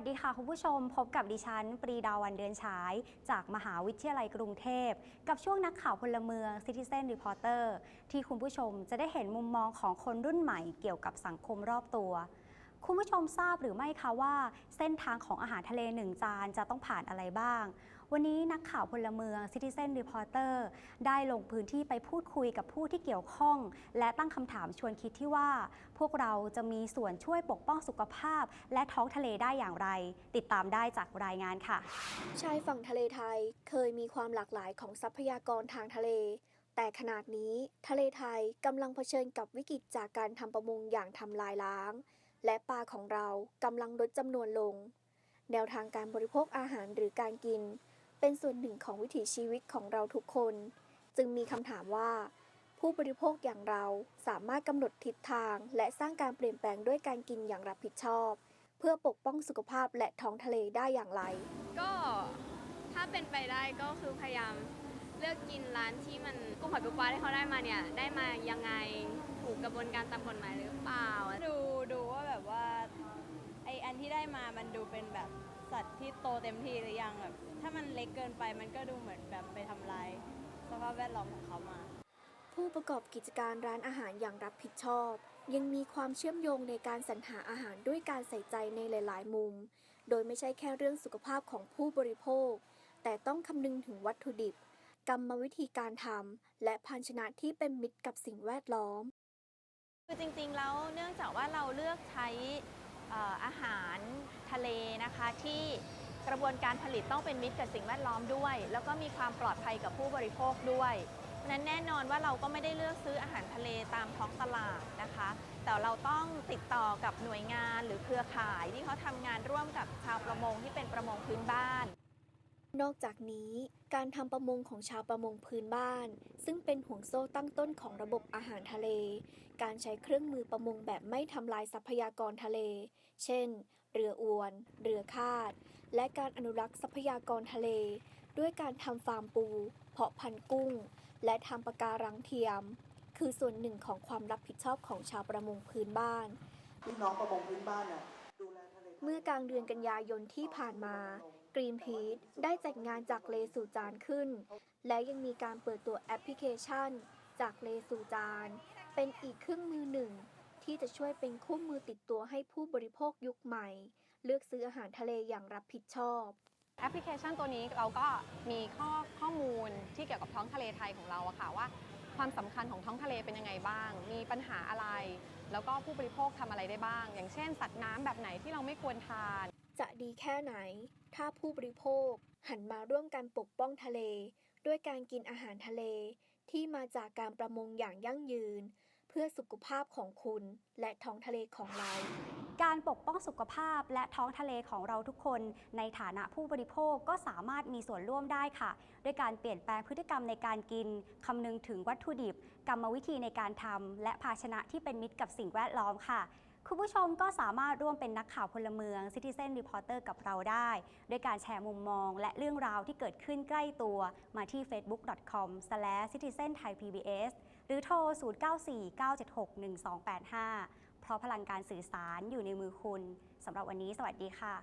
วัสดีค่ะคุณผู้ชมพบกับดิฉัน ปรีดาวันเดือนฉาย จากมหาวิทยาลัยกรุงเทพ กับช่วงนักข่าวพลเมือง Citizen Reporter ที่คุณผู้ชมจะได้เห็นมุมมองของคนรุ่นใหม่เกี่ยวกับสังคมรอบตัวคุณผู้ชมทราบหรือไม่คะว่า เส้นทางของอาหารทะเลหนึ่งจานจะต้องผ่านอะไรบ้าง วันนี้นักข่าวพลเมือง Citizen Reporter ได้ลงพื้นที่ไปพูดคุยกับผู้ที่เกี่ยวข้อง และตั้งคำถามชวนคิดที่ว่า พวกเราจะมีส่วนช่วยปกป้องสุขภาพ และท้องทะเลได้อย่างไร ติดตามได้จากรายงานค่ะ ชายฝั่งทะเลไทยเคยมีความหลากหลายของทรัพยากรทางทะเลแต่ขนาดนี้ทะเลไทยกำลังเผชิญกับวิกฤตจากการทำประมงอย่างทำลายล้าง และปลาของเรากำลังลดจำนวนลง แนวทางการบริโภคอาหารหรือการกิน เป็นส่วนหนึ่งของวิถีชีวิตของเราทุกคน จึงมีคำถามว่า ผู้บริโภคอย่างเราสามารถกำหนดทิศทาง และสร้างการเปลี่ยนแปลงด้วยการกินอย่างรับผิดชอบ เพื่อปกป้องสุขภาพและท้องทะเลได้อย่างไร ก็ถ้าเป็นไปได้ก็คือพยายามเลือกกินร้านที่มันกุ้งหอยปูปลาที่เขาได้มาเนี่ยได้มายังไงถูกกระบวนการตามกฎหมายหรือเปล่าดูดูว่าแบบว่าไออันที่ได้มามันดูเป็นแบบ สัตว์ที่โตเต็มที่หรือยังแบบถ้ามันเล็กเกินไปมันก็ดูเหมือนแบบไปทำลายสภาพแวดล้อมของเขามา ผู้ประกอบกิจการร้านอาหารอย่างรับผิดชอบ ยังมีความเชื่อมโยงในการสรรหาอาหารด้วยการใส่ใจในหลาย ๆ มุม โดยไม่ใช่แค่เรื่องสุขภาพของผู้บริโภค แต่ต้องคำนึงถึงวัตถุดิบ กรรมวิธีการทำและภาชนะที่เป็นมิตรกับสิ่งแวดล้อมคือจริงๆแล้วเนื่องจากว่าเราเลือกใช้เอ่ออาหารทะเล นะคะที่กระบวนการผลิตต้องเป็นมิตรกับสิ่งแวดล้อมด้วย แล้วก็มีความปลอดภัยกับผู้บริโภคด้วยเพราะนั้นแน่นอนว่าเราก็ไม่ได้เลือกซื้ออาหารทะเลตามท้องตลาดนะคะ แต่เราต้องติดต่อกับหน่วยงานหรือเครือข่ายที่เขาทำงานร่วมกับชาวประมงที่เป็นประมงพื้นบ้าน นอกจากนี้การทำประมงของชาวประมงพื้นบ้าน ซึ่งเป็นห่วงโซ่ตั้งต้นของระบบอาหารทะเล การใช้เครื่องมือประมงแบบไม่ทำลายทรัพยากรทะเล เช่น เรืออวน เรือคาด และการอนุรักษ์ทรัพยากรทะเล ด้วยการทำฟาร์มปู เพาะพันธุ์กุ้ง และทำปะการังเทียม คือส่วนหนึ่งของความรับผิดชอบของชาวประมงพื้นบ้าน พี่น้องประมงพื้นบ้านน่ะดูแลทะเลไทยเมื่อกลางเดือนกันยายนที่ผ่านมา Greenpeace ได้จัดงานจากเลสู่จานขึ้น และยังมีการเปิดตัวแอปพลิเคชัน จากเลสู่จาน เป็นอีกเครื่องมือหนึ่ง ที่จะช่วยเป็นคู่มือติดตัวให้ผู้บริโภคยุคใหม่ เลือกซื้ออาหารทะเลอย่างรับผิดชอบแอปพลิเคชันตัวนี้เราก็มีข้อข้อมูลที่เกี่ยวกับท้องทะเลไทยของเราอะค่ะว่า ความสำคัญของท้องทะเลเป็นยังไงบ้าง มีปัญหาอะไร แล้วก็ผู้บริโภคทำอะไรได้บ้าง อย่างเช่น สัตว์น้ำแบบไหนที่เราไม่ควรทาน จะดีแค่ไหน ถ้าผู้บริโภค หันมาร่วมกันปกป้องทะเล ด้วยการกินอาหารทะเล ที่มาจากการประมงอย่างยั่งยืน เพื่อสุขภาพของคุณและท้องทะเลของเรา การปกป้องสุขภาพและท้องทะเลของเราทุกคน ในฐานะผู้บริโภคก็สามารถมีส่วนร่วมได้ค่ะ ด้วยการเปลี่ยนแปลงพฤติกรรมในการกินคำนึงถึงวัตถุดิบ กรรมวิธีในการทำและภาชนะที่เป็นมิตรกับสิ่งแวดล้อมค่ะ คุณผู้ชมก็สามารถร่วมเป็นนักข่าวพลเมือง Citizen Reporter กับเราได้ ด้วยการแชร์มุมมอง และเรื่องราวที่เกิดขึ้นใกล้ตัวมาที่ facebook.com/citizenthai.pbs หรือโทร 0949761285 เพราะพลังการสื่อสารอยู่ในมือคุณสำหรับวันนี้สวัสดีค่ะ